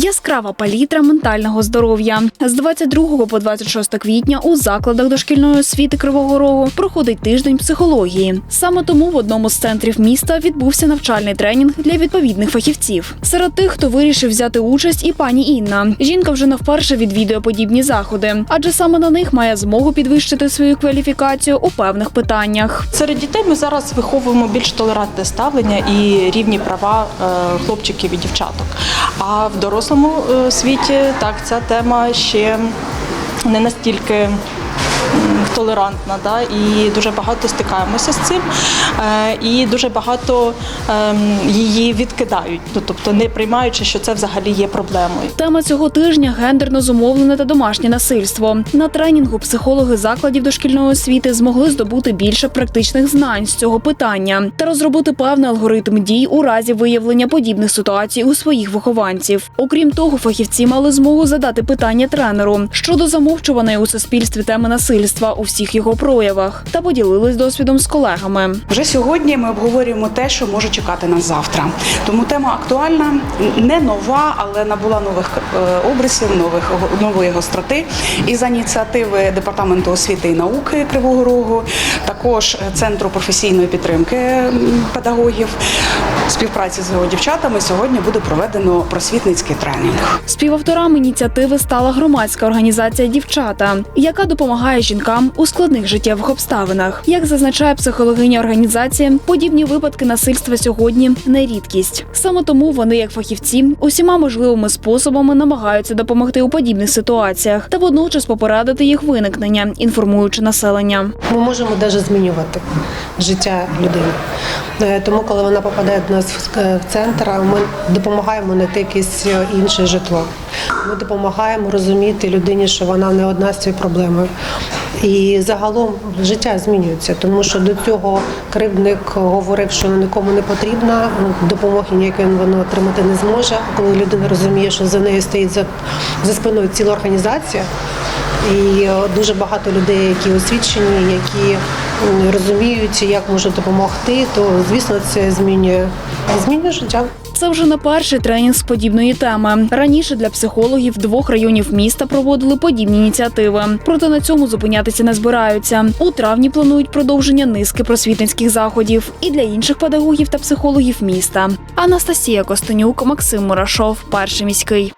Яскрава палітра ментального здоров'я з 22 по 26 квітня у закладах дошкільної освіти Кривого Рогу проходить тиждень психології. Саме тому в одному з центрів міста відбувся навчальний тренінг для відповідних фахівців. Серед тих, хто вирішив взяти участь, і пані Інна. Жінка вже не вперше відвідує подібні заходи, адже саме на них має змогу підвищити свою кваліфікацію у певних питаннях. Серед дітей ми зараз виховуємо більш толерантне ставлення і рівні права е, хлопчиків і дівчаток. А в дорослому е, світі. Так ця тема ще не настільки толерантна, да? і дуже багато стикаємося з цим, е, і дуже багато ем, її відкидають, ну, тобто не приймаючи, що це взагалі є проблемою. Тема цього тижня гендерно зумовлене та домашнє насильство. На тренінгу психологи закладів дошкільної освіти змогли здобути більше практичних знань з цього питання та розробити певний алгоритм дій у разі виявлення подібних ситуацій у своїх вихованців. Окрім того, фахівці мали змогу задати питання тренеру щодо замовчуваної у суспільстві теми насильства у всіх його проявах та поділились досвідом з колегами. Вже сьогодні ми обговорюємо те, що може чекати нас завтра. Тому тема актуальна, не нова, але набула нових е, обрисів, нових нової гостроти. І за ініціативи департаменту освіти і науки Кривого Рогу, також центру професійної підтримки педагогів, співпраці з його дівчатами. Сьогодні буде проведено просвітницький тренінг. Співавторами ініціативи стала громадська організація Дівчата, яка допомагає жінкам у складних життєвих обставинах. Як зазначає психологиня організації, подібні випадки насильства сьогодні не рідкість. Саме тому вони, як фахівці, усіма можливими способами намагаються допомогти у подібних ситуаціях та водночас попередити їх виникнення, інформуючи населення. Ми можемо навіть змінювати життя людини. Е, Тому, коли вона попадає до нас в центр, ми допомагаємо знайти якесь інше житло. Ми допомагаємо розуміти людині, що вона не одна з цією проблемою. І загалом життя змінюється, тому що до цього кривдник говорив, що нікому не потрібна, допомоги ніякої вона отримати не зможе. Коли людина розуміє, що за нею стоїть за, за спиною ціла організація, і е, дуже багато людей, які освічені, які розуміють, як можуть допомогти, то звісно це змінює змінює життя. Це вже не перший тренінг з подібної теми. Раніше для психологів двох районів міста проводили подібні ініціативи. Проте на цьому зупинятися не збираються. У травні планують продовження низки просвітницьких заходів і для інших педагогів та психологів міста. Анастасія Костенюк, Максим Мурашов, перший міський.